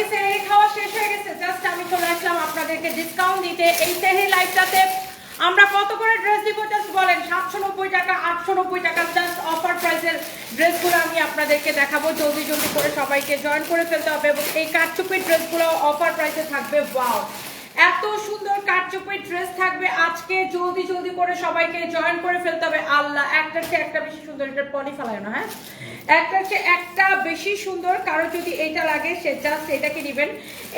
আজকে সেহরি খাওয়া শেষ হয়ে গেছে। জাস্ট আমি চলে আসলাম আপনাদেরকে ডিসকাউন্ট দিতে। এই সেহরি লাইফটাতে আমরা কত করে ড্রেস দিব জাস্ট বলেন। সাতশো নব্বই টাকা, আটশো নব্বই টাকা জাস্ট অফার প্রাইসের ড্রেসগুলো আমি আপনাদেরকে দেখাবো। জলদি জলদি করে সবাইকে জয়েন করে ফেলতে হবে এবং এই কাঠচুপির ড্রেসগুলো অফার প্রাইসে থাকবে। ওয়াও এত সুন্দর কাঠচুপির ড্রেস থাকবে। আজকে জলদি জলদি করে সবাইকে জয়েন করে ফেলতে হবে। আল্লাহ একটার চেয়ে একটা বেশি সুন্দর এটা পনি ফেলায় না হ্যাঁ? একটার চেয়ে একটা বেশি সুন্দর, কারও যদি এইটা লাগে, সে জাস্ট এটাকে নেবেন।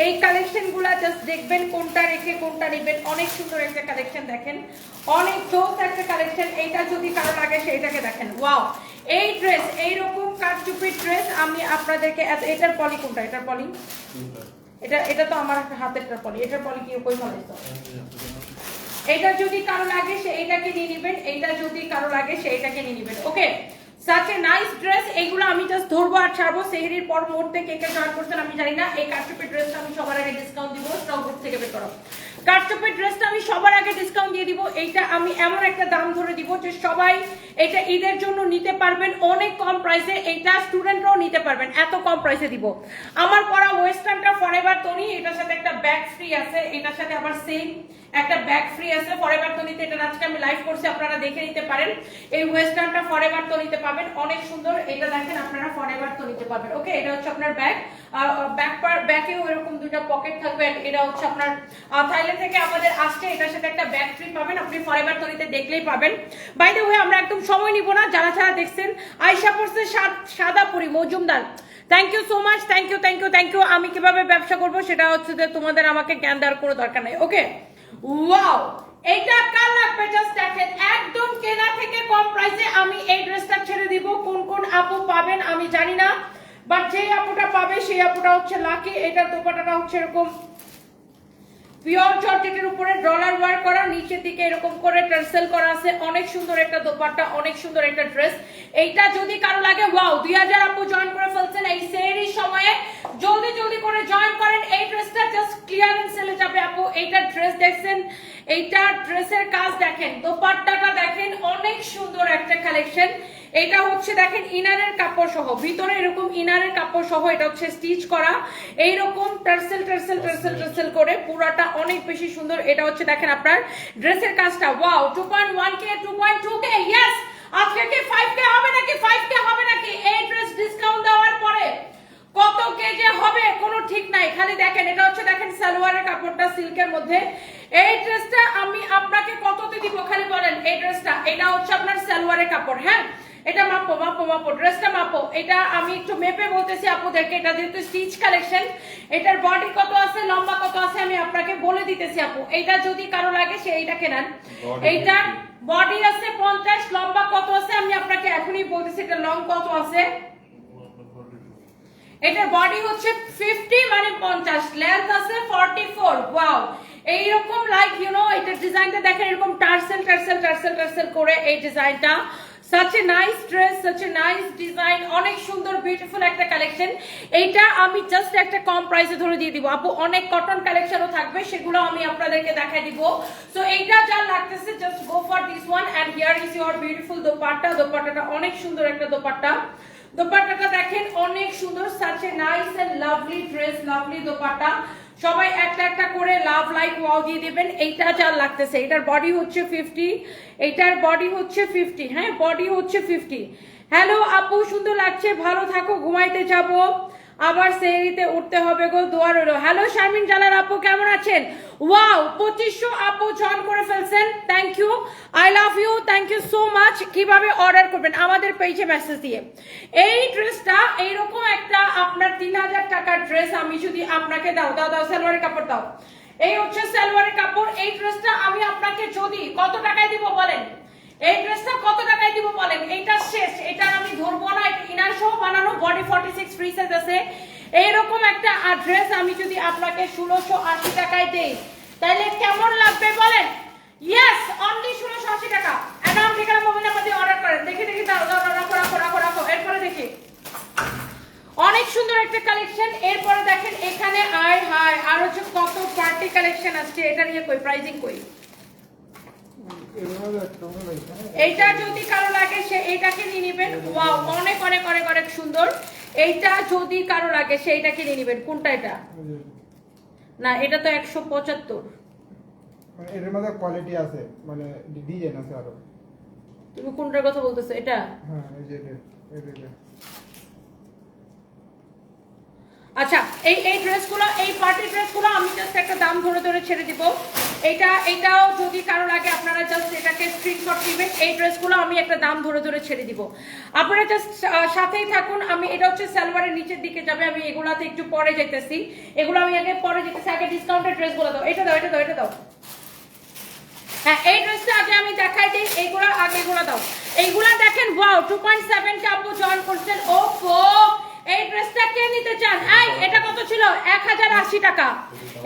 এই কালেকশনগুলো জাস্ট দেখবেন কোনটা রেখে, কোনটা নেবেন। অনেক সুন্দর একটা কালেকশন দেখেন। অনেক জোস একটা কালেকশন এইটা যদি কারও লাগে সেইটাকে দেখেন। ওয়াও এই ড্রেস এইরকম কাঠচুপির ড্রেস আমি আপনাদেরকে এটার পলি কোনটা? এটার পলি? এটা এটা তো আমার একটা হাতেরটা পলি, এটার পলি কি কই তো এটা যদি কারও লাগে, সে এইটাকে নিয়ে নেবেন, এইটা যদি কারও লাগে, সে এইটাকে নিয়ে নেবেন। Okay such a nice dress এইগুলো আমি জাস্ট ধরবো আর ছাড়বো। সেহরির পর মুহূর্তে কে কে জয়েন করছেন আমি জানি না। এই কাটচুপের ড্রেসটা আমি সবার আগে ডিসকাউন্ট দিব স্টক গ্রুপ থেকে বের করো। কাটচুপের ড্রেসটা আমি সবার আগে ডিসকাউন্ট দিয়ে দিব। এইটা আমি এমন একটা দাম ধরে দিব যে সবাই এটা ঈদের জন্য নিতে পারবেন, অনেক কম প্রাইসে এইটা স্টুডেন্টরাও নিতে পারবেন, এত কম প্রাইসে দিব। আমার পরা ওয়েস্টার্নটা ফরেভার তনি এটার সাথে একটা ব্যাগ ফ্রি আছে, এটার সাথে আবার সেম একটা ব্যাগ ফ্রি আছে ফরএভার তনিতে এটা আজকে আমি লাইভ করছি, আপনারা দেখে নিতে পারেন। এই ওয়েস্টার্নটা ফরএভার তনিতে পাবেন, অনেক সুন্দর। এটা দেখেন আপনারা ফরএভার তনিতে পাবেন ওকে এটা হচ্ছে আপনার ব্যাগ ব্যাক পার ব্যাকেও এরকম দুটো পকেট থাকবে এটা হচ্ছে আপনার থাইল্যান্ড থেকে আমাদের আসছে। এটার সাথে একটা ব্যাগ ফ্রি পাবেন, আপনি ফরএভার তনিতে দেখলেই পাবেন। বাই দ্য ওয়ে আমরা একদম সময় নিব না, যারা যারা দেখছেন, আয়শা পড়ছে সাদা পরি Majumdar. Thank you so much thank you thank you thank you আমি কীভাবে ব্যবসা করব, সেটা হচ্ছে যে তোমাদের আমাকে জ্ঞান দেওয়ার কোনো দরকার নেই ওকে ওয়াও এইটা কার লাগবে জাস্ট দেখেন? একদম কেনা থেকে কম প্রাইসে আমি এই ড্রেসটা ছেড়ে দিব। কোন কোন আপু পাবেন আমি জানি না। বাট যেই আপুটা পাবে, সেই আপুটা হচ্ছে লাকি এটার দোপাটাটা হচ্ছে এরকম পিওর জর্জেটের উপরে ডলার ওয়ার করা, নিচের দিকে এরকম করে টার্সেল করা আছে। অনেক সুন্দর একটা দোপাট্টা, অনেক সুন্দর একটা ড্রেস এইটা যদি কারও লাগে ওয়াও দুই হাজার আপু জয়েন করে ফেলছেন এই সেরি সময়ে। জলদি জলদি করে জয়েন করেন। এই ড্রেসটা জাস্ট ক্লিয়ারেন্স সেলে যাবে আপু। এইটা ড্রেস দেখছেন? এইটা ড্রেসের কাজ দেখেন। দোপাট্টাটা দেখেন। অনেক সুন্দর একটা কালেকশন এটা হচ্ছে দেখেন ইনারের কাপড় সহ ভিতরে এরকম ইনারের কাপড় সহ এটা হচ্ছে স্টিচ করা। এইরকম টার্সেল টার্সেল টার্সেল টার্সেল করে পুরাটা অনেক বেশি সুন্দর। এটা হচ্ছে দেখেন আপনার ড্রেসের কাজটা। Wow two point one K two point two K yes আজকে কি ফাইভ কে হবে নাকি ফাইভ কে হবে নাকি? এই ড্রেস ডিসকাউন্ট দেওয়ার পরে কত কে যে হবে কোনো ঠিক নাই। খালি দেখেন এটা হচ্ছে দেখেন সালোয়ারের কাপড়টা সিল্কের মধ্যে। এই ড্রেসটা আমি আপনাকে কততে দিব খালি বলেন? এই ড্রেসটা এটা হচ্ছে আপনার সালোয়ারের কাপড় হ্যাঁ? এটা মাপো মাপো মাপো ড্রেসটা মাপো। এটা আমি একটু মেপে বলতেছি আপুদেরকে এটা যেহেতু স্টিচ কালেকশন এটার বডি কত আছে লম্বা কত আছে আমি আপনাকে বলে দিতেছি আপু। এটা যদি কারও লাগে সে এইটাকে নেন Body এইটার বডি আছে পঞ্চাশ লম্বা কত আছে আমি আপনাকে এখনই বলতেছি এটা লং কত আছে? এটার বডি হচ্ছে 50 মানে 50 লেন্থ আছে 44 ওয়াও এইরকম লাইক ইউ নো এটা ডিজাইনটা দেখেন এরকম টার্সেল টার্সেল টার্সেল টার্সেল করে এই ডিজাইনটা such a nice dress such a nice design অনেক সুন্দর বিউটিফুল একটা কালেকশন এইটা আমি জাস্ট একটা কম প্রাইসে ধরে দিয়ে দিব। আপু, অনেক কটন কালেকশনও থাকবে, সেগুলো আমি আপনাদেরকে দেখাই দিব। সো এইটা যা লাগতেছে just go for this one and here is your beautiful dupatta. দোপাট্টাটা অনেক সুন্দর একটা দোপাট্টা। দোপাট্টাটা দেখেন, অনেক সুন্দর such a nice and lovely dress lovely dupatta. সবাই একটা একটা করে লাভ লাইক ওয়াও দিয়ে দেবেন। এইটা যা লাগতেছে, এটার বডি হচ্ছে ফিফটি এইটার বডি হচ্ছে ফিফটি হ্যাঁ? বডি হচ্ছে ফিফটি হ্যালো আপু, সুন্দর লাগছে, ভালো থাকো, ঘুমাইতে যাব। আবার সেরিতে উঠতে হবে গো, দোয়া রইল। হ্যালো শারমিন জালার আপু, কেমন আছেন? ওয়াও পঁচিশশো আপু জয়েন করে ফেলছেন। Thank you I love you thank you so much কীভাবে অর্ডার করবেন? আমাদের পেজে মেসেজ দিয়ে। এই ড্রেসটা এইরকম একটা আপনার তিন হাজার টাকার ড্রেস আমি যদি আপনাকে দাও দাও দাও, সালোয়ারের কাপড় দাও। এই হচ্ছে সালোয়ারের কাপড়। এই ড্রেসটা আমি আপনাকে যদি কত টাকায় দিব বলেন? এই ড্রেসটা কত টাকায় দিব বলেন? এইটা শেষ। এটা আমি ধরবো না। এটা ইনার সহ বানানো বডি 46 ফ্রি সাইজ আছে। এইরকম একটা ড্রেস আমি যদি আপনাকে ষোলোশো আশি টাকায় দেই তাহলে কেমন লাগবে বলেন? ইয়েস অনলি ষোলোশো আশি টাকা। নাম ঠিকানা মোবাইল নাম্বার অর্ডার করেন দেখি দেখি দাও দাও, রাখো রাখো রাখো রাখো। এরপরে দেখি। অনেক সুন্দর একটা কালেকশন এরপরে দেখেন এখানে আয় হায় আর হচ্ছে কত পার্টি কালেকশন আসছে। এটা নিয়ে কই? প্রাইজিং কই এভাবে একটা মনে হয়, হ্যাঁ? এইটা যদি কারও লাগে সে এইটাকে নিয়ে নেবেন। ওয়াও অনেক অনেক অনেক অনেক সুন্দর। এইটা যদি কারও লাগে সে এইটাকে নিয়ে নেবেন। কোনটা এটা? না এটা তো একশো পঁচাত্তর। এর মধ্যে কোয়ালিটি আছে মানে ডিজাইন আছে আরও। তুমি কোনটার কথা বলতেছো? এটা? হ্যাঁ এই যে এটা, এই যে এটা। আচ্ছা এই এই ড্রেসগুলো, এই পার্টি ড্রেসগুলো আমি জাস্ট একটা দাম ধরে ধরে ছেড়ে দিব। এটা, এটাও যদি কারও লাগে, আপনারা জাস্ট এটাকে স্ক্রিনশট দিবেন এই ড্রেসগুলো আমি একটা দাম ধরে ধরে ছেড়ে দিব। আপনারা জাস্ট সাথেই থাকুন। আমি, এটা হচ্ছে সালোয়ারের নিচের দিকে যাবে। আমি এগুলাতে একটু পরে যেতেছি এগুলো আমি আগে, পরে যেতেছি আগে ডিসকাউন্টের ড্রেসগুলো দাও। এটা দাও এটা দাও এটা দাও। হ্যাঁ এই ড্রেসটা আগে আমি দেখাই দিই। এইগুলো আগে এগুলো দাও। এইগুলা দেখেন wow two point seven K আপু জয়েন করছেন। ও এই ড্রেসটা কে নিতে চান? এই, এটা কত ছিল? এক হাজার আশি টাকা।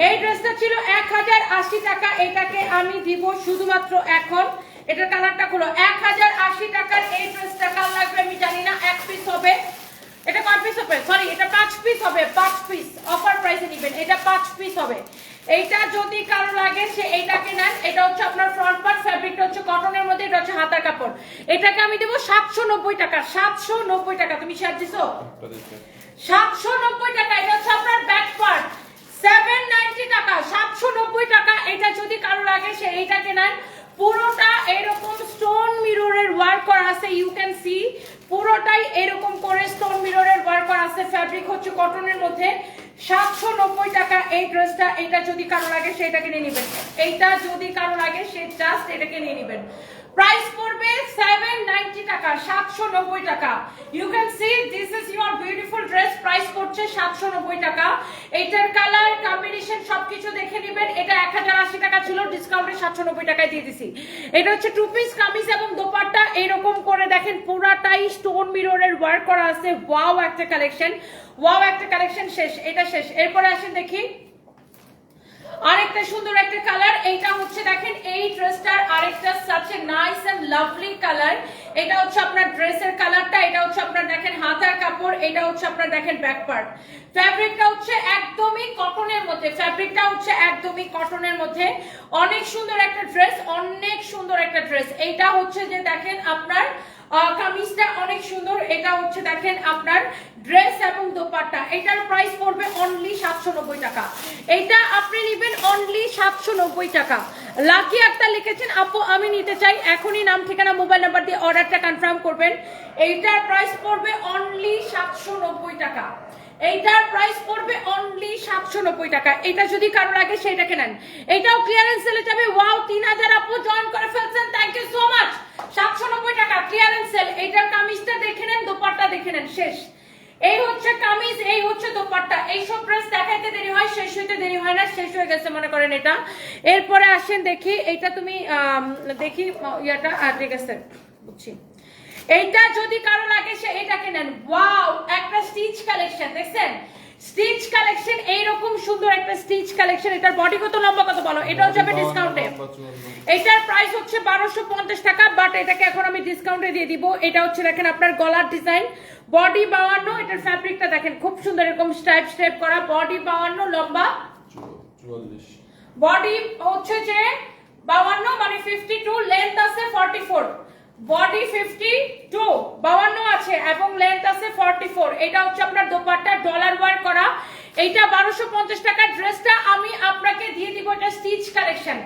এই ড্রেসটা ছিল এক হাজার আশি টাকা। এটাকে আমি দিব শুধুমাত্র এখন। এটার কালারটা হলো এক হাজার আশি টাকার এই ড্রেসটা কাল লাগবে আমি জানি না। এক পিস হবে। এটা কয় পিস হবে? সরি এটা পাঁচ পিস হবে। পাঁচ পিস অফার প্রাইসে নেবেন। এটা পাঁচ পিস হবে। এইটা যদি কারও লাগে সে এইটাকে নেন। এটা হচ্ছে আপনার ফ্রন্ট পার্ট ফ্যাব্রিকটা হচ্ছে কটনের মধ্যে এটা হচ্ছে হাতার কাপড়। এটাকে আমি দেবো সাতশো নব্বই টাকা সাতশো নব্বই টাকা। তুমি শেয়ার দিছো? সাতশো নব্বই টাকা এটা হচ্ছে আপনার ব্যাক পার্ট সেভেন নাইনটি টাকা সাতশো নব্বই টাকা। এটা যদি কারও লাগে সে এইটাকে নেন। পুরোটা এরকম স্টোন মিররের ওয়ার্ক করা আছে ইউ ক্যান সি পুরোটাই এরকম করে স্টোন মিররের ওয়ার্ক করা আছে ফ্যাব্রিক হচ্ছে কটনের মধ্যে। সাতশো নব্বই টাকা এই ড্রেসটা এটা যদি কারও লাগে সেটাকে নিয়ে নেবেন। এইটা যদি কারও লাগে, সে জাস্ট এটাকে নিয়ে নেবেন। প্রাইস পড়বে সেভেন নাইনটি টাকা, সাতশো নব্বই টাকা। You can see this is your beautiful dress price পড়ছে সাতশো নব্বই টাকা। এটার কালার কম্বিনেশন সবকিছু দেখে নেবেন। এটা এক হাজার আশি টাকা ছিল ডিসকাউন্টে সাতশো নব্বই টাকায় দিয়ে দিছি। এটা হচ্ছে টু পিস কামিজ এবং দোপাট্টা। এরকম করে দেখেন, পুরাটাই স্টোন মিররের ওয়ার্ক করা আছে। ওয়াও একটা কালেকশন ওয়াও, একটা কালেকশন শেষ, এটা শেষ। এরপরে আসেন দেখি। আরেকটা সুন্দর একটা কালার, এইটা হচ্ছে দেখেন, এই ড্রেসটার আরেকটা a nice and lovely colour এটা হচ্ছে আপনার ড্রেসের কালারটা, এটা হচ্ছে আপনার দেখেন হাতার কাপড়, এটা হচ্ছে আপনার দেখেন ব্যাক পার্ট ফ্যাব্রিকটা হচ্ছে একদমই কটনের মধ্যে ফ্যাব্রিকটা হচ্ছে একদমই কটনের মধ্যে। অনেক সুন্দর একটা ড্রেস অনেক সুন্দর একটা ড্রেস এইটা হচ্ছে যে দেখেন আপনার কামিজটা অনেক সুন্দর। এটা হচ্ছে দেখেন আপনার ড্রেস এবং দোপাট্টা। এটার প্রাইস পড়বে অনলি সাতশো নব্বই টাকা। এটা আপনি নেবেন অনলি সাতশো নব্বই টাকা। লাকি একটা লিখেছেন, আপু, আমি নিতে চাই। এখনই নাম, ঠিকানা মোবাইল নাম্বার দিয়ে অর্ডারটা কনফার্ম করবেন। এইটার প্রাইস পড়বে অনলি সাতশো নব্বই টাকা। এইটার প্রাইস পড়বে অনলি সাতশো নব্বই টাকা। এটা যদি কারোর আগে সেটাকে নেন। এটাও ক্লিয়ারেন্স সেলে যাবে। ওয়াও তিন হাজার আপু জয়েন করে ফেলছেন। থ্যাংক ইউ সো মাচ সাতশো নব্বই টাকা ক্লিয়ারেন্স সেল এইটার কামিজটা দেখে নেন, দোপাট্টা দেখে নেন। শেষ। এই হচ্ছে কামিজ, এই হচ্ছে দোপাট্টা। এইসব ড্রেস দেখাইতে দেরি হয়, শেষ হইতে দেরি হয় না। শেষ হয়ে গেছে, মনে করেন এটা। এরপরে আসেন দেখি, এটা তুমি দেখি ইয়াটা ঠিক আছে, বুঝছি। এইটা যদি কারও লাগে সে এটাকে নেন ওয়াও একটা স্টিচ কালেকশন দেখছেন? স্টিচ কালেকশন এইরকম সুন্দর একটা স্টিচ কালেকশন এটার বডি কত লম্বা কত বলো? এটাও যাবে ডিসকাউন্টে এটার প্রাইস হচ্ছে বারোশো পঞ্চাশ টাকা বাট এটাকে এখন আমি ডিসকাউন্টে দিয়ে দিব। এটা হচ্ছে দেখেন আপনার গলার ডিজাইন বডি বাউান্ন এটার ফ্যাব্রিকটা দেখেন খুব সুন্দর এরকম স্টাইপ স্টেপ করা। বডি বাউান্ন লম্বা। বডি হচ্ছে যে বাউান্ন মানে ফিফটি টু লেন্থ আছে forty four body fifty two বাউান্ন আছে এবং লেন্থ আছে ফর্টি ফোর এটা হচ্ছে আপনার দোপাট্টা ডলার ওয়ার করা। এইটা বারোশো পঞ্চাশ টাকার ড্রেসটা আমি আপনাকে দিয়ে দিব এটা স্টিচ কালেকশন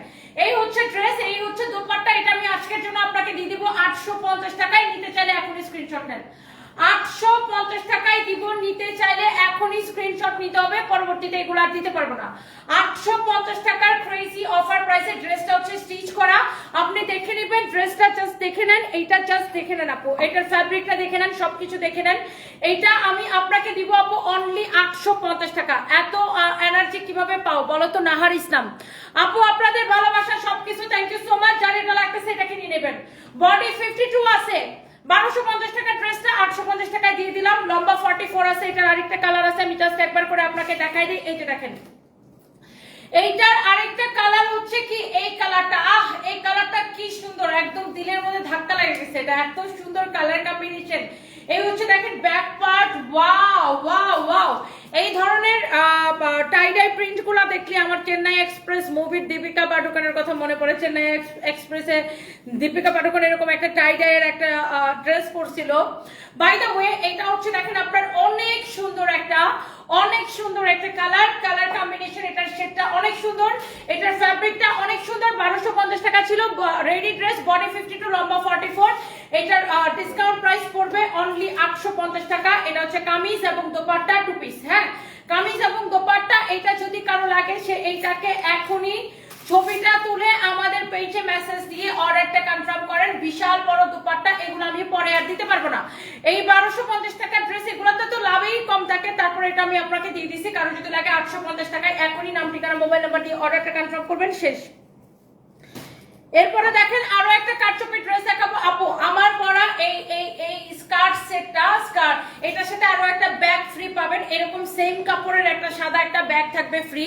এই হচ্ছে ড্রেস এই হচ্ছে দোপাট্টা। এটা আমি আজকের জন্য আপনাকে দিয়ে দিব আটশো পঞ্চাশ টাকায়। নিতে চাইলে এখন স্ক্রিনশট নেন। আটশো পঞ্চাশ টাকায় দিব, নিতে চাইলে এখনই স্ক্রিনশট নিতে হবে, পরবর্তীতে এগুলো আর দিতে পারব না। আটশো পঞ্চাশ টাকার ক্রেজি অফার প্রাইসে ড্রেসটা হচ্ছে স্টিচ করা। আপনি দেখে নেবেন ড্রেসটা জাস্ট দেখে নেন, এইটা জাস্ট দেখে নেন আপু। এটার ফ্যাব্রিকটা দেখে নেন, সবকিছু দেখে নেন। এইটা আমি আপনাকে দিব আপু অনলি আটশো পঞ্চাশ টাকা। এত এনার্জি কীভাবে পাও বলো তো, নাহার ইসলাম। আপু, আপনাদের ভালোবাসা সবকিছু থ্যাংক ইউ সো মাচ যার এটা লাগতেছে এটাকে নিয়ে নেবেন। বডি ফিফটি টু আছে। বারোশো পঞ্চাশ টাকা ড্রেসটা আটশো পঞ্চাশ টাকায় দিয়ে দিলাম। লম্বা ফর্টি ফোর আছে, এটার আরেকটা কালার আছে, আমি জাস্ট একবার করে আপনাকে দেখাই দিই। এইটা দেখেন। এইটার আরেকটা কালার হচ্ছে কি, এই কালারটা। আহ, এই কালারটা কি সুন্দর, একদম দিলের মধ্যে ধাক্কা লেগে গেছে। এটা এত সুন্দর কালার কম্বিনেশন এই হচ্ছে দেখেন back part wow wow wow এই ধরনের টাইডাই প্রিন্টগুলো দেখলে আমার চেন্নাই এক্সপ্রেস মুভির দীপিকা পাডুকোনের কথা মনে পড়ে। চেন্নাই এক্সপ্রেসে দীপিকা পাডুকোন এরকম একটা টাইডাইয়ের একটা ড্রেস পরছিল। বাই দ্য ওয়ে এটা হচ্ছে দেখেন আপনার অনেক সুন্দর একটা অনেক সুন্দর একটা কালার। কালার কম্বিনেশন এটার শেডটা অনেক সুন্দর। এটার ফ্যাব্রিকটা অনেক সুন্দর। বারোশো পঞ্চাশ টাকা ছিল। Ready dress body fifty two লম্বা ফর্টি ফোর এটার ডিসকাউন্ট প্রাইস পড়বে অনলি আটশো পঞ্চাশ টাকা। এটা হচ্ছে কামিজ এবং দোপাট্টা টু পিস হ্যাঁ? কামিজ এবং দোপাট্টা, এটা যদি কারও লাগে, সে এইটাকে এখনই ছবিটা তুলে আমাদের পেজে মেসেজ দিয়ে অর্ডারটা কনফার্ম করেন। বিশাল বড় দুপাট্টা, এগুলো আমি পরে আর দিতে পারব না। এই বারোশো পঞ্চাশ টাকার ড্রেস এগুলোতে তো লাভেই তারপরে এটা আমি আপনাকে দিয়ে দিচ্ছি কারও যদি লাগে আটশো পঞ্চাশ টাকায় এখনই নাম, ঠিকানা, মোবাইল নাম্বার দিয়ে অর্ডারটা কনফার্ম করবেন, শেষ। এরপরে দেখেন আরও একটা কাটচুপি ড্রেস দেখাবো। আপু, আমার পরা এই এই এই স্কার্ট সেটটা, স্কার্ট, এটার সাথে আরও একটা ব্যাগ ফ্রি পাবেন। এরকম সেম কাপড়ের একটা সাদা একটা ব্যাগ থাকবে ফ্রি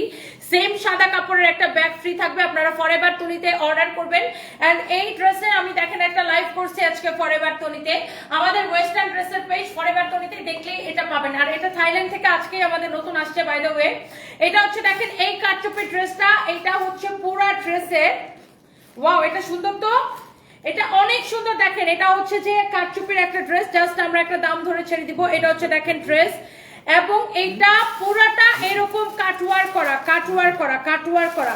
সেম সাদা কাপড়ের একটা ব্যাগ ফ্রি থাকবে, আপনারা ফরএভার তুনিতে অর্ডার করবেন। এন্ড এই ড্রেসে আমি দেখেন একটা লাইভ করছি আজকে ফরএভার তুনিতে আমাদের ওয়েস্টার্ন ড্রেসের পেজ ফরএভার তুনিতে দেখলেই এটা পাবেন। আর এটা থাইল্যান্ড থেকে আজকেই আমাদের নতুন আসছে বাই দ্য ওয়ে এটা হচ্ছে দেখেন এই কাটচুপি ড্রেসটা, এটা হচ্ছে পুরা ড্রেসের ওয়াও এটা সুন্দর তো? এটা অনেক সুন্দর, দেখেন, এটা হচ্ছে যে কাটচুপির একটা ড্রেস, জাস্ট আমরা একটা দাম ধরে ছেড়ে দিব, এটা হচ্ছে, দেখেন, ড্রেস। এবং এটা পুরাটা এরকম কাটওয়ার করা কাটওয়ার করা কাটওয়ার করা।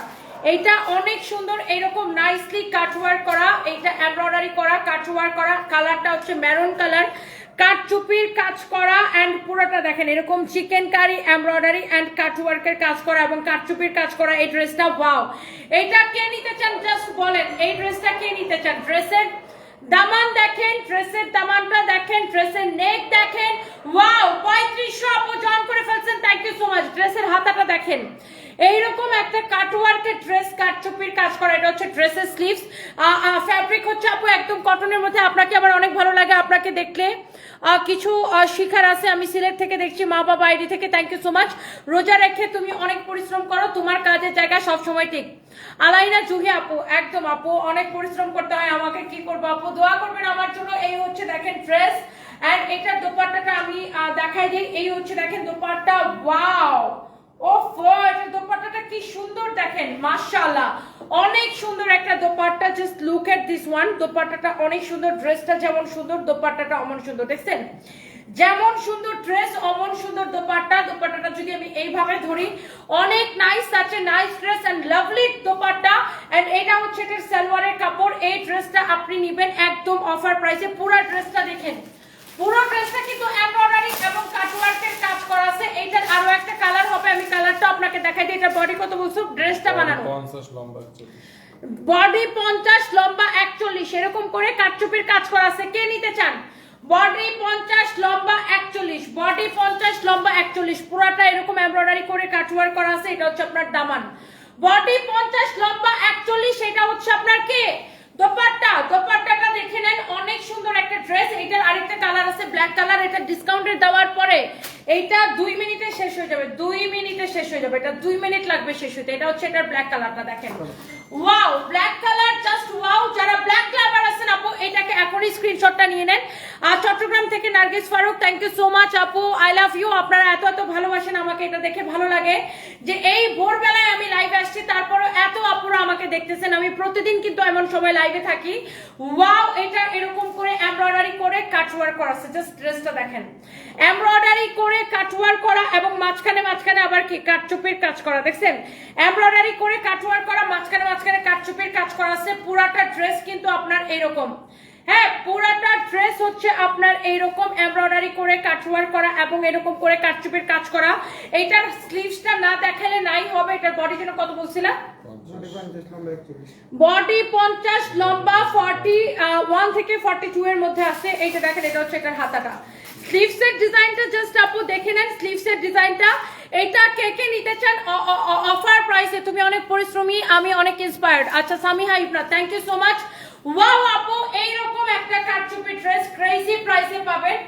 এইটা অনেক সুন্দর, এরকম নাইসলি কাটওয়ার করা, এইটা এমব্রয়ডারি করা, কাটওয়ার করা, কালারটা হচ্ছে মেরুন কালার কাটচুপির কাজ করা এন্ড পুরোটা দেখেন, এরকম চিকেন কারি এমব্রয়ডারি এন্ড কাটওয়ার্কের কাজ করা এবং কাটচুপির কাজ করা এই ড্রেসটা ওয়াও এইটা কে নিতে চান? জাস্ট বলেন, এই ড্রেসটা কে নিতে চান? ড্রেসের দামান দেখেন ড্রেসের দামানটা দেখেন ড্রেসের নেক দেখেন ওয়াও পঁয়ত্রিশশো আপু জয়েন করে ফেলছেন থ্যাংক ইউ সো মাচ ড্রেসের হাতাটা দেখেন। এইরকম একটা কাটওয়ার্কের ড্রেস কাটচুপির কাজ করা। এটা হচ্ছে ড্রেসের স্লিভস ফ্যাব্রিক হচ্ছে আপু একদম কটনের মধ্যে। আপনাকে আবার অনেক ভালো লাগে আপনাকে দেখলে। কিছু শিখার আছে। আমি সিলেট থেকে দেখছি, মা বাবা আইডি থেকে। থ্যাংক ইউ সো মাচ রোজা রেখে তুমি অনেক পরিশ্রম করো। তোমার কাজের জায়গা সব সময় ঠিক। আলাইনা জুহি আপু, একদম আপু, অনেক পরিশ্রম করতে হয়। আমাকে কি করব আপু? দোয়া করবেন আমার জন্য। এই হচ্ছে দেখেন ড্রেস এন্ড এটার দোপাট্টাটা আমি দেখাই দিই। এই হচ্ছে দেখেন দোপাট্টা। ওয়াও দোপাট্টাটা কি সুন্দর দেখেন অনেক সুন্দর একটা dupatta just look this one দোপাট্টাটা অনেক সুন্দর ড্রেসটা যেমন সুন্দর, দোপাট্টাটা অমন সুন্দর, দেখছেন? যেমন সুন্দর ড্রেস অমন সুন্দর দোপাট্টা। যদি আমি এইভাবে ধরি, অনেক nice nice dress lovely dupatta. এটা হচ্ছে সালোয়ারের কাপড়। এই ড্রেসটা আপনি নেবেন একদম অফার প্রাইসে পুরো ড্রেসটা দেখেন। পুরো ড্রেসটা কিন্তু এমব্রয়ডারি এবং কাটওয়ার্কের কাজ করা আছে। এইটার আরও একটা কালার হবে আমি কালারটা আপনাকে দেখাই দিই এটা বডি কত বলছো? ড্রেসটা বানানো। পঞ্চাশ লম্বা বডি পঞ্চাশ লম্বা একচল্লিশ এরকম করে কাটচুপির কাজ করা আছে। কে নিতে চান? বডি পঞ্চাশ লম্বা একচল্লিশ বডি পঞ্চাশ লম্বা একচল্লিশ পুরাটা এরকম এমব্রয়ডারি করে কাটওয়ার করা আছে এটা হচ্ছে আপনার দামান। বডি পঞ্চাশ লম্বা একচল্লিশ এটা হচ্ছে আপনার কে? দোপাট্টা, দোপাট্টাটা দেখে নেন, অনেক সুন্দর একটা ড্রেস এটার আরেকটা কালার আছে ব্ল্যাক কালার এটা ডিসকাউন্টে দেওয়ার পরে এইটা দুই মিনিটে শেষ হয়ে যাবে, দুই মিনিটে শেষ হয়ে যাবে, এটা দুই মিনিট লাগবে শেষ হতে এটা হচ্ছে এটার ব্ল্যাক কালারটা দেখেন। Wow black colour just wow যারা ব্ল্যাক লাভার আছেন আপু, এটাকে এখনই স্ক্রিনশটটা নিয়ে নেন। আর চট্টগ্রাম থেকে Nargis Faruk thank you so much আপু আই লাভ ইউ আপনারা এত এত ভালোবাসেন, আমাকে এটা দেখে ভালো লাগে। যে এই ভোরবেলায় আমি লাইভে আসছি তারপরে এত আপুরা আমাকে দেখতেছেন, আমি প্রতিদিন কিন্তু এমন সময় লাইভে থাকি। ওয়াও এটা এরকম করে এমব্রয়ডারি করে কাটওয়ার করা আছে জাস্ট ড্রেসটা দেখেন। এমব্রয়ডারি করে কাটওয়ার করা এবং মাঝখানে মাঝখানে আবার কি কাটচুপির কাজ করা, দেখছেন? এমব্রয়ডারি করে কাটওয়ার করা, মাঝখানে মাঝখানে কাটচুপির কাজ করা আছে, পুরাটা ড্রেস কিন্তু আপনার এরকম হ্যাঁ পুরাটা ড্রেস হচ্ছে আপনার এইরকম এমব্রয়ডারি করে কাটওয়ার করা এবং এরকম করে কাটচুপির কাজ করা। এইটার স্লিভসটা না দেখালে নাই হবে, এটার বডি জন্য কত বলছিলাম? বডি পঞ্চাশ, লম্বা ফর্টি ওয়ান থেকে ফর্টি টু এর মধ্যে আছে। এইটা দেখেন, এটা হচ্ছে এটার হাতাটা। স্লিভসের ডিজাইনটা জাস্ট আপু দেখে নেন স্লিভসের ডিজাইনটা এটা কে কে নিতে চান অফার প্রাইসে তুমি অনেক পরিশ্রমী, আমি অনেক ইন্সপায়ার্ড আচ্ছা Samiha Ibna thank you so much wow আপু, এইরকম একটা কাটচুপি ড্রেস ক্রেজি প্রাইসে পাবেন।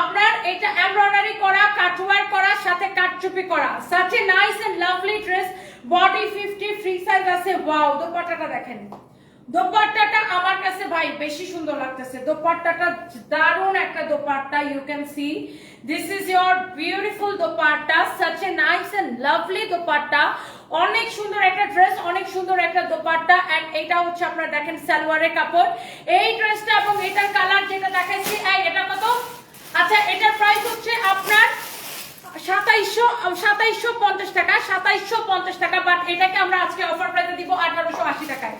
আপনার এটা এমব্রয়ডারি করা কাটওয়ার করা, সাথে কাটচুপি করা। Such a nice and lovely dress body 50 free size আছে। ওয়াও দোপাট্টাটা দেখেন। দোপাট্টাটা আমার কাছে ভাই বেশি সুন্দর লাগতেছে। দোপাট্টাটা দারুণ একটা dupatta you can see this is your beautiful dupatta such a nice and lovely dupatta. অনেক সুন্দর একটা ড্রেস অনেক সুন্দর একটা দোপাট্টা। এন্ড এটা হচ্ছে আপনারা দেখেন সালোয়ারের কাপড়। এই ড্রেসটা এবং এটার কালার যেটা দেখাচ্ছি এটা কত? আচ্ছা এটার প্রাইস হচ্ছে আপনার সাতাইশশো সাতাইশশো পঞ্চাশ টাকা, সাতাইশশো পঞ্চাশ টাকা। বাট এটাকে আমরা আজকে অফার প্রাইসে দিব আঠারোশো আশি টাকায়।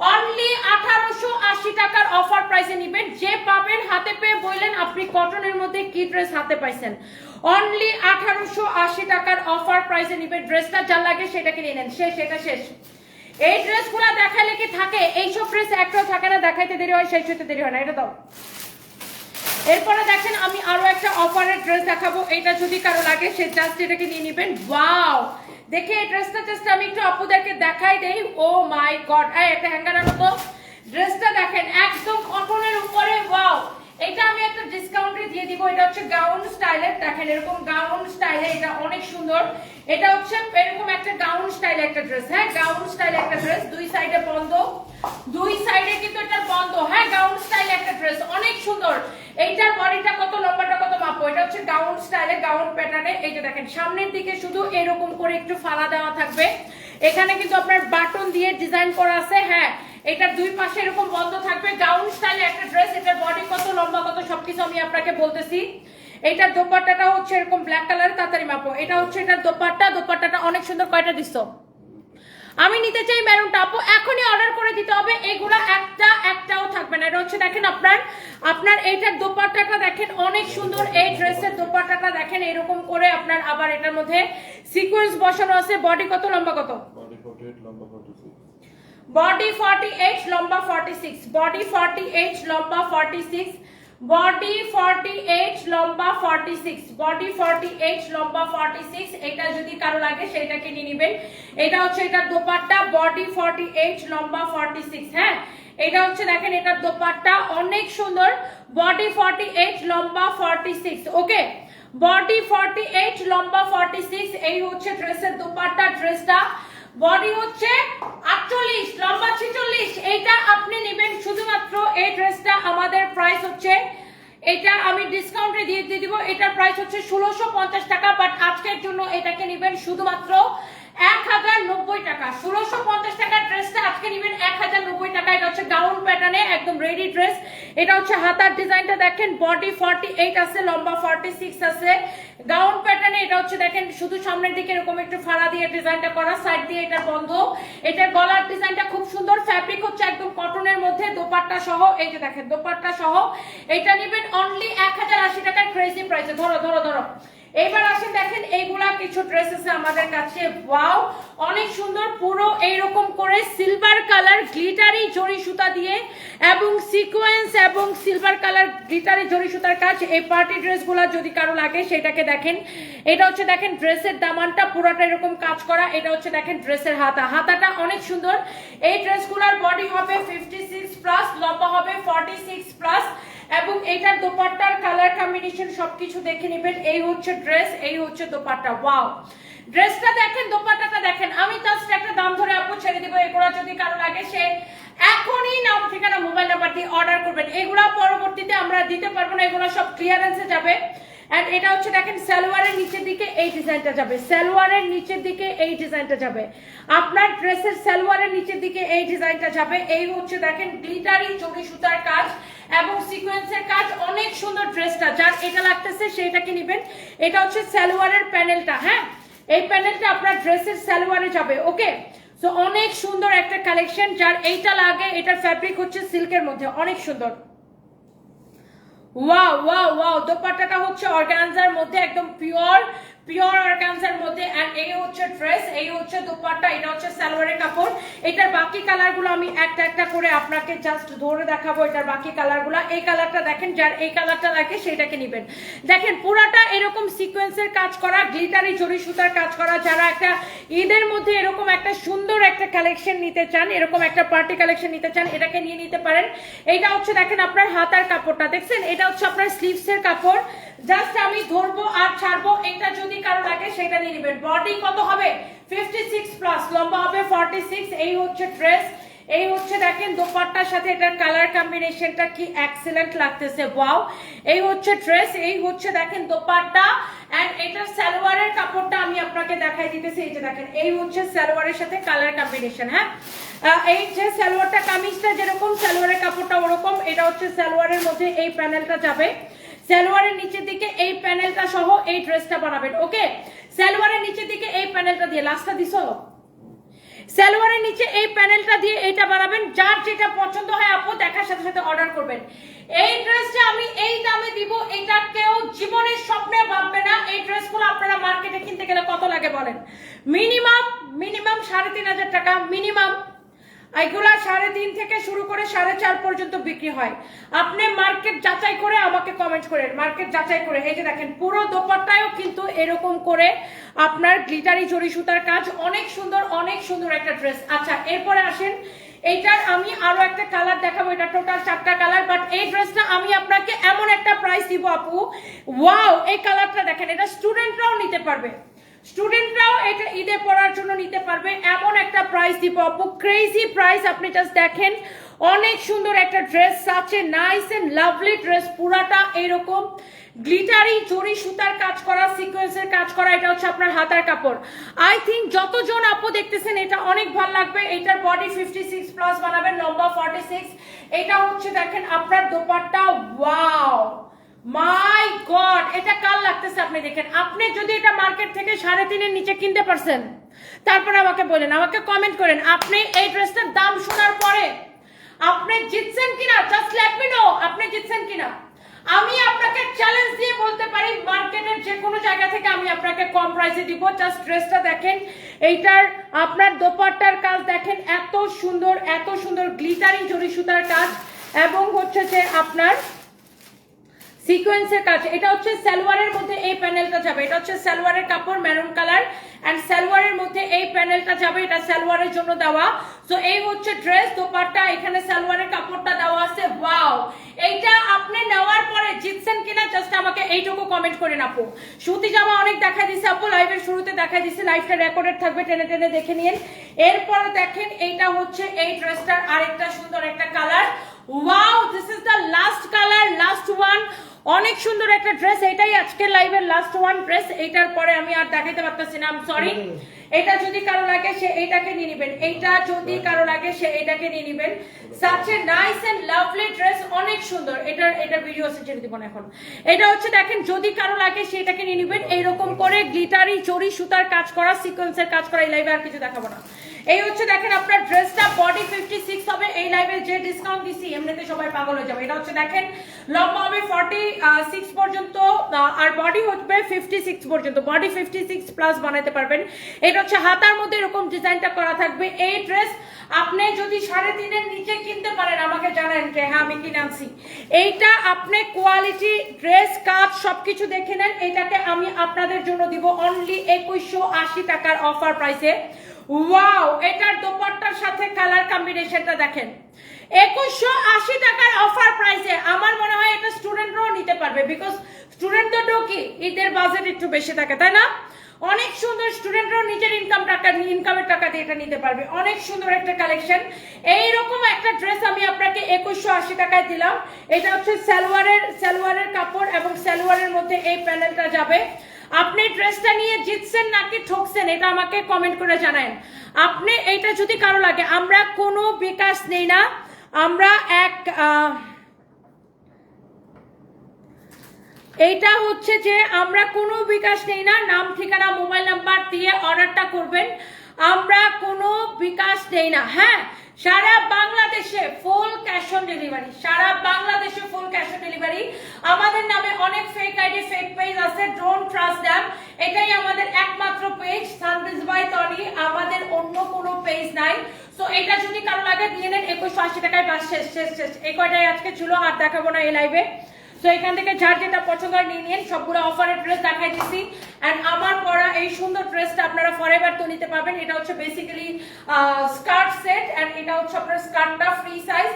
অনলি আঠারোশো আশি টাকার অফার প্রাইসে নিবেন। যে পাবেন হাতে পেয়ে বললেন, আপনি কটনের মধ্যে কি ড্রেস হাতে পাইছেন? অনলি আঠারোশো আশি টাকার অফার প্রাইসে নিবেন। ড্রেসটা যা লাগে সেটাকে নিয়ে নেন। শেষ, এটা শেষ। এই ড্রেসগুলো দেখালে কি থাকে? এইসব ড্রেস একটাও থাকে না, দেখাইতে দেরি হয়, শেষ হতে দেরি হয় না। এটা দাও। এরপরে দেখেন আমি আরও একটা অফারের ড্রেস দেখাবো। এটা যদি কারও লাগে, সে জাস্ট এটাকে নিয়ে নেবেন। ওয়াও দেখে এই ড্রেসটা জাস্ট আমি একটু আপুদেরকে দেখাই দেই। ও মাই গড এই একটা হ্যাঙ্গারের আনো তো ড্রেসটা দেখেন, একদম কটনের উপরে। ওয়াও এটা আমি একটা ডিসকাউন্টে দিয়ে দিব। এটা হচ্ছে গাউন স্টাইলের দেখেন এরকম গাউন স্টাইলে এটা অনেক সুন্দর। এটা হচ্ছে এরকম একটা গাউন স্টাইলে একটা ড্রেস হ্যাঁ গাউন স্টাইলে একটা ড্রেস দুই সাইডে বন্ধ। দুই সাইডে কিন্তু এটা বন্ধ। হ্যাঁ গাউন স্টাইলে একটা ড্রেস অনেক সুন্দর। এইটার বডিটা কত, লম্বাটা কত মাপো এটা হচ্ছে গাউন স্টাইলে গাউন প্যাটার্নে এই যে দেখেন, সামনের দিকে শুধু এরকম করে একটু ফালা দেওয়া থাকবে। এখানে কিন্তু আপনার বাটন দিয়ে ডিজাইন করা আছে। হ্যাঁ এটার দুই পাশে এরকম বন্ধ থাকবে। গাউন স্টাইলে একটা ড্রেস লম্বা সবকিছু আমি আপনাকে বলতেছি এটার দোপাট্টাটা হচ্ছে এরকম ব্ল্যাক কালার তাড়াতাড়ি মাপো। এটা হচ্ছে এটার দোপাট্টা দোপাট্টাটা অনেক সুন্দর কয়টা দিছো? আমি নিতে চাই মেরুনটা আপু এখনই অর্ডার করে দিতে হবে। এগুলা একটা একটাও থাকবে না। এটা হচ্ছে দেখেন আপনার আপনার এইটার দোপাট্টাটা দেখেন অনেক সুন্দর। এই ড্রেসের দোপাট্টাটা দেখেন এরকম করে আপনার আবার এটার মধ্যে সিকোয়েন্স বসানো আছে। বডি কত লম্বা কত? Body 48, lumbar 46. বডি 48 লম্বা 46 বডি 48 লম্বা 46 বডি 48 লম্বা 46 বডি 48 লম্বা 46 এটা যদি কারও লাগে সেটাকে নিয়ে নেবেন। এটা হচ্ছে এটার দোপাট্টা, বডি 48 লম্বা 46 হ্যাঁ? এটা হচ্ছে, দেখেন, এটার দোপাট্টা অনেক সুন্দর। বডি 48 লম্বা 46 ওকে? বডি 48 লম্বা 46 এই হচ্ছে ড্রেসের দোপাট্টা ড্রেসটা বডি হচ্ছে আটচল্লিশ, লম্বা ছিচল্লিশ। এইটা আপনি নেবেন শুধুমাত্র এই ড্রেসটা আমাদের প্রাইস হচ্ছে, এটা আমি ডিসকাউন্টে দিয়ে দিয়ে দিব। এটার প্রাইস হচ্ছে ষোলোশো টাকা বাট আজকের জন্য এটাকে নেবেন শুধুমাত্র এক দিয়ে ডিজাইনটা করা সাইড দিয়ে এটা বন্ধ। এটার গলার ডিজাইনটা খুব সুন্দর। ফ্যাব্রিক হচ্ছে একদম কটনের মধ্যে, দোপাট্টা সহ, এই যে দেখেন, দোপাট্টা সহ। এটা নেবেন অনলি এক হাজার আশি টাকার ক্রেজি প্রাইসে ধরো ধরো ধরো। এইবার আসেন দেখেন এইগুলা কিছু ড্রেস আছে আমাদের কাছে ওয়াও অনেক সুন্দর, পুরো এইরকম করে সিলভার কালার গ্লিটারি জরি সুতা দিয়ে এবং সিকোয়েন্স এবং সিলভার কালার গ্লিটারি জরি সুতার কাজ। এই পার্টি ড্রেসগুলো যদি কারও লাগে, সেটাকে দেখেন। এটা হচ্ছে দেখেন ড্রেসের দামানটা, পুরোটা এরকম কাজ করা। এটা হচ্ছে দেখেন ড্রেসের হাতা। হাতাটা অনেক সুন্দর। এই ড্রেসগুলোর বডি হবে ফিফটি সিক্স প্লাস লম্বা হবে ফর্টি সিক্স প্লাস এবং এটার দোপাট্টার কালার কম্বিনেশন সবকিছু দেখে নেবেন। এই হচ্ছে ড্রেস এই হচ্ছে দোপাট্টা। ওয়াও ড্রেসটা দেখেন, দোপাট্টাটা দেখেন। আমি তার একটা দাম ধরে আপু ছেড়ে দিব। এগুলো যদি কারও লাগে, সে এখনই নাম, ঠিকানা মোবাইল নাম্বার দিয়ে অর্ডার করবেন। এগুলা পরবর্তীতে আমরা দিতে পারব না। এগুলো সব ক্লিয়ারেন্সে যাবে। এন্ড এটা হচ্ছে দেখেন, সালোয়ারের নিচের দিকে এই ডিজাইনটা যাবে। সালোয়ারের নিচের দিকে এই ডিজাইনটা যাবে। আপনার ড্রেসের সালোয়ারের নিচের দিকে এই ডিজাইনটা যাবে। এই হচ্ছে দেখেন, গ্লিটারি চড়ি সুতার কাজ এবং সিকোয়েন্সের কাজ। অনেক সুন্দর ড্রেসটা, যার এটা লাগতেছে সেইটাকে নেবেন। এটা হচ্ছে সালোয়ারের প্যানেলটা হ্যাঁ? এই প্যানেলটা আপনার ড্রেসের সালোয়ারে যাবে, ওকে? সো অনেক সুন্দর একটা কালেকশন, যার এইটা লাগে, এটার ফ্যাব্রিক হচ্ছে সিল্কের মধ্যে। অনেক সুন্দর। ওয়াও ওয়াও ওয়াও দোপাট্টাটা হচ্ছে অর্গানজার মধ্যে একদম পিওর পিওর অর্গানজার মধ্যে এন্ড এই হচ্ছে ড্রেস এই হচ্ছে দোপাট্টা, এটা হচ্ছে সালোয়ারের কাপড়। এটার বাকি কালারগুলো আমি একটা একটা করে আপনাকে জাস্ট ধরে দেখাবো, এটার বাকি কালারগুলো এই কালারটা দেখেন, যার এই কালারটা লাগে সেটাকে নেবেন। দেখেন, পুরাটা এরকম সিকোয়েন্সের কাজ করা গ্লিটারি জরি সুতার কাজ করা। যারা একটা ঈদের মধ্যে এরকম একটা সুন্দর একটা কালেকশন নিতে চান, এরকম একটা পার্টি কালেকশন নিতে চান, এটাকে নিয়ে নিতে পারেন। এটা হচ্ছে দেখেন আপনার হাতার কাপড়টা। দেখছেন? এটা হচ্ছে আপনার স্লিভস এর কাপড়। জাস্ট আমি ধরবো আর ছাড়বো। এটা যদি কারও লাগে সেটা নিয়ে নেবেন। বডি কত হবে? ফিফটি সিক্স প্লাস লম্বা হবে ফর্টি সিক্স এই হচ্ছে ড্রেস এই হচ্ছে দেখেন দোপাট্টার সাথে এটার কালার কম্বিনেশনটা কি এক্সেলেন্ট লাগতেছে। ওয়াও এই হচ্ছে ড্রেস এই হচ্ছে দেখেন দোপাট্টা। এন্ড এটার সালোয়ারের কাপড়টা আমি আপনাকে দেখাই দিতেছি। এই যে দেখেন, এই হচ্ছে সালোয়ারের সাথে কালার কম্বিনেশন হ্যাঁ? এই যে সালোয়ারটা, কামিজটা যেরকম, সালোয়ারের কাপড়টা ওরকম, এটা হচ্ছে সালোয়ারের মধ্যে এই প্যানেলটা যাবে। সালোয়ারের নিচের দিকে এই প্যানেলটা সহ এই ড্রেসটা বানাবেন, ওকে? সালোয়ারের নিচের দিকে এই প্যানেলটা দিয়ে, লাস্টটা দিছো? সালোয়ারের নিচে এই প্যানেলটা দিয়ে এইটা বানাবেন, যার যেটা পছন্দ হয় আপু, দেখার সাথে সাথে অর্ডার করবেন। এই ড্রেসটা আমি এই দামে দিব, এটা কেউ জীবনের স্বপ্নে ভাববে না। এই ড্রেসগুলো আপনারা মার্কেটে কিনতে গেলে কত লাগে বলেন? মিনিমাম মিনিমাম সাড়ে তিন হাজার টাকা, মিনিমাম এগুলা সাড়ে তিন থেকে শুরু করে সাড়ে চার পর্যন্ত বিক্রি হয়। আপনি মার্কেট যাচাই করে আমাকে কমেন্ট করেন। মার্কেট যাচাই করে। এই যে দেখেন, পুরো দোপাট্টায়ও কিন্তু এরকম করে আপনার গ্লিটারি জড়ি সুতার কাজ। অনেক সুন্দর অনেক সুন্দর একটা ড্রেস। আচ্ছা এরপরে আসেন। এইটার আমি আরও একটা কালার দেখাবো। এটা টোটাল চারটা কালার বাট এই ড্রেসটা আমি আপনাকে এমন একটা প্রাইস দিব আপু। ওয়াও এই কালারটা দেখেন, এটা স্টুডেন্টরাও নিতে পারবে। স্টুডেন্টরাও এটা ঈদে পড়ার জন্য নিতে পারবে। এমন একটা প্রাইস দিব। আপু ক্রেজি প্রাইস আপনি জাস্ট দেখেন, অনেক সুন্দর একটা ড্রেস আছে। নাইস এন্ড লাভলি ড্রেস পুরাটা এরকম গ্লিটারি জরি সুতার কাজ করা সিকোয়েন্সের কাজ করা। এটা হচ্ছে আপনার হাতার কাপড়। আই থিঙ্ক যতজন আপু দেখতেছেন, এটা অনেক ভালো লাগবে। এটার বডি ফিফটি সিক্স প্লাস বানাবেন লম্বা ফর্টি সিক্স এটা হচ্ছে দেখেন, আপনার দোপাট্টা। ওয়াও মাই গড এটা কাল লাগতেছে আপনি দেখেন? আপনি যদি এটা মার্কেট থেকে সাড়ে তিনের নিচে কিনতে পারছেন, তারপরে আমাকে বলেন, আমাকে কমেন্ট করেন, আপনি এই ড্রেসটার দাম শোনার পরে আপনি জিতছেন কিনা? জাস্ট লেট মি নো আপনি জিতছেন কিনা? আমি আপনাকে চ্যালেঞ্জ দিয়ে বলতে পারি মার্কেটের যে কোনো জায়গা থেকে আমি আপনাকে কম প্রাইসে দিব। জাস্ট ড্রেসটা দেখেন, এইটার আপনার দোপাট্টার কাজ দেখেন, এত সুন্দর এত সুন্দর গ্লিটারিং জরি সুতার কাজ, এবং হচ্ছে যে আপনার সিকোয়েন্সের কাজ, এটা হচ্ছে সালোয়ারের মধ্যে এই প্যানেলটা যাবে, এটা হচ্ছে সালোয়ারের কাপড় মেরুন কালার এন্ড সালোয়ারের মধ্যে এই প্যানেলটা যাবে, এটা সালোয়ারের জন্য দেওয়া। সো এই হচ্ছে ড্রেস দোপাট্টা, এখানে সালোয়ারের কাপড়টা দেওয়া আছে ওয়াও এইটা আপনি নেওয়ার পরে জিতছেন কিনা জাস্ট আমাকে এইটুকু কমেন্ট করে আপু সুতি জামা অনেক দেখা দিছে, আপু লাইভের শুরুতে দেখা দিছে লাইভটা রেকর্ডেড থাকবে, টেনে টেনে দেখে নিন এরপরে দেখেন, এইটা হচ্ছে এই ড্রেসটার আরেকটা সুন্দর একটা colour wow this is the last colour last one অনেক সুন্দর একটা ড্রেস এটাই আজকে লাইভের লাস্ট ওয়ান ড্রেস এটার পরে আমি আর দেখাইতে পারতেছি না সরি এটা যদি কারও লাগে সে এটাকে নিয়ে নেবেন। এইটা যদি কারও লাগে সে এটাকে নিয়ে নেবেন। Such a nice and lovely dress অনেক সুন্দর। এটার এটার ভিডিও আছে ছেড়ে দিব না এখন। এটা হচ্ছে দেখেন যদি কারও লাগে সে এটাকে নিয়ে নেবেন। এইরকম করে গ্লিটারি চড়ি সুতার কাজ করা সিকোয়েন্সের কাজ করা এই লাইভে আর কিছু দেখাবো না। এই হচ্ছে দেখেন আপনার ড্রেসটা বডি ফিফটি সিক্স হবে। এই লাইভে যে ডিসকাউন্ট দিচ্ছি এমনিতে সবাই পাগল হয়ে যাবে। এটা হচ্ছে দেখেন, লম্বা হবে ফর্টি সিক্স পর্যন্ত আর বডি হবে ফিফটি সিক্স পর্যন্ত। বডি ফিফটি সিক্স প্লাস বানাতে পারবেন। এটা হচ্ছে হাতার মধ্যে এরকম ডিজাইনটা করা থাকবে। এই ড্রেস আপনি যদি সাড়ে তিনের নিচে কিনতে পারেন, আমাকে জানেন যে হ্যাঁ আমি কিনে আনছি। এইটা আপনি কোয়ালিটি ড্রেস কাজ সবকিছু দেখে নেন। এটাকে আমি আপনাদের জন্য দিব অনলি একুশশো আশি টাকার অফার প্রাইসে ওয়াও এটার দোপাট্টার সাথে কালার কম্বিনেশনটা দেখেন। একুশশো আশি টাকার অফার প্রাইসে আমার মনে হয় এটা স্টুডেন্টরাও নিতে পারবে বিকজ স্টুডেন্টদেরও কি? ঈদের বাজেট একটু বেশি থাকে, তাই না? অনেক সুন্দর স্টুডেন্টরাও নিজের ইনকাম টাকা ইনকামের টাকা দিয়ে এটা নিতে পারবে। অনেক সুন্দর একটা কালেকশন এইরকম একটা ড্রেস আমি আপনাকে একুশশো আশি টাকায় দিলাম। এটা হচ্ছে সালোয়ারের সালোয়ারের কাপড় এবং সালোয়ারের মধ্যে এই প্যানেলটা যাবে। আপনি ড্রেসটা নিয়ে জিতছেন নাকি ঠকছেন, এটা আমাকে কমেন্ট করে জানান আপনি এটা যদি কারও লাগে, আমরা কোনো বিকাশ নেই না, আমরা এক এইটা হচ্ছে যে আমরা কোনো বিকাশ নেই না, নাম ঠিকানা, মোবাইল নাম্বার দিয়ে অর্ডারটা করবেন। আমরা কোনো বিকাশ দেই না হ্যাঁ? সারা বাংলাদেশে ফুল ক্যাশ অন ডেলিভারি সারা বাংলাদেশে ফুল ক্যাশ অন ডেলিভারি আমাদের নামে অনেক ফেক আইডি ফেক পেজ আছে ডোন্ট ট্রাস্ট দ্যাম এটাই আমাদের একমাত্র পেজ সানবিজ বাই তনি আমাদের অন্য কোনো পেজ নাই। সো এটা যদি কারও লাগে, দিয়ে নেন, একুশশো আশি টাকায় বাস শেষ শেষ শেষ। এই কয়টাই আজকে ছিল, আর দেখাবো না এই লাইভে তো এখান থেকে যার যেটা পছন্দ হয় নিয়ে নিন। সবগুলো অফারের ড্রেস দেখাই দিচ্ছি অ্যান্ড আমার পরা এই সুন্দর ড্রেসটা আপনারা ফরেভার তো নিতে পারবেন। এটা হচ্ছে বেসিক্যালি স্কার্ট সেট অ্যান্ড এটা হচ্ছে আপনার স্কার্টটা ফ্রি সাইজ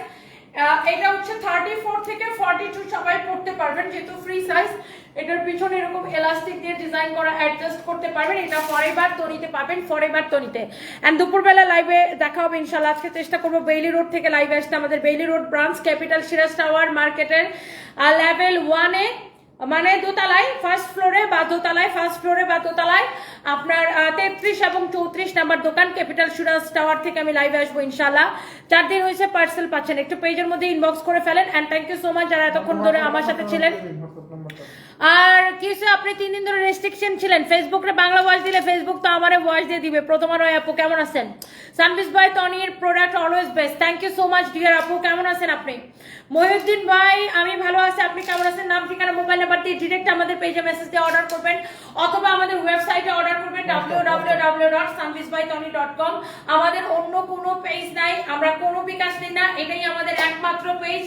এটা হচ্ছে থার্টি ফোর থেকে ফর্টি টু সবাই পড়তে পারবেন, যেহেতু ফ্রি সাইজ এটার পিছনে এরকম এলাস্টিক দিয়ে ডিজাইন করা অ্যাডজাস্ট করতে পারবেন। এটা ফরেবার তনিতে পাবেন ফরেবার তনিতে অ্যান্ড দুপুরবেলা লাইভে দেখা হবে ইনশাল্লাহ আজকে চেষ্টা করব বেইলি রোড থেকে লাইভে আসতে। আমাদের Bailey Road branch capital Siraj tower মার্কেটের লেভেল ওয়ানে মানে দোতলায় ফার্স্ট ফ্লোরে বা দোতলায় ফার্স্ট ফ্লোরে বা দোতলায় আপনার তেত্রিশ এবং চৌত্রিশ নাম্বার দোকান ক্যাপিটাল সুরাজ টাওয়ার থেকে আমি লাইভে আসব ইনশাল্লাহ চার দিন হয়েছে পার্সেল পাচ্ছেন। একটু পেজের মধ্যে ইনবক্স করে ফেলেন and thank you so much যারা এতক্ষণ ধরে আমার সাথে ছিলেন। আর কিছু আপনি তিন দিন ধরে রেস্ট্রিকশন ছিলেন। ফেসবুকে বাংলা ভয়েস দিলে ফেসবুক তো আমারে ভয়েস দিয়ে দিবে। প্রথম আরও আপু কেমন আছেন? সানবিস ভাই তনির product always best thank you so much dear আপু কেমন আছেন আপনি? মহিউদ্দিন ভাই আমি ভালো আছি আপনি কেমন আছেন? নাম ঠিকানা মোবাইল নাম্বার দিয়ে ডিরেক্ট আমাদের পেজে মেসেজ দিয়ে অর্ডার করবেন। অথবা আমাদের ওয়েবসাইটে অর্ডার করবেন www.sanbisbytony.com আমাদের অন্য কোনো পেজ নাই আমরা কোনো বিকাশ দিই না এটাই আমাদের একমাত্র পেজ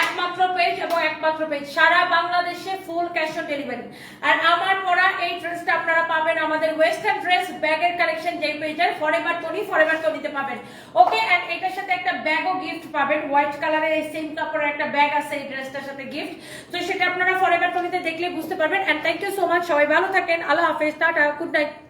একমাত্র পেজ এবং একমাত্র পেজ সারা বাংলাদেশে ফুল ক্যাশ অন ডেলিভারি আর আমার পরা এই ড্রেসটা আপনারা পাবেন আমাদের ওয়েস্টার্ন ড্রেস ব্যাগের কালেকশন যেই পেজের ফরেভার টনি ফরেভার টনিতে পাবেন। ওকে এন্ড এটার সাথে একটা ব্যাগও গিফট পাবেন। হোয়াইট কালারের এই সেম কাপড়ের একটা ব্যাগ আছে এই ড্রেসটার সাথে গিফট তো সেটা আপনারা ফরেভার টনিতে দেখলে বুঝতে পারবেন। And thank you so much সবাই ভালো থাকেন। আল্লাহ হাফেজ, টাটা গুড নাইট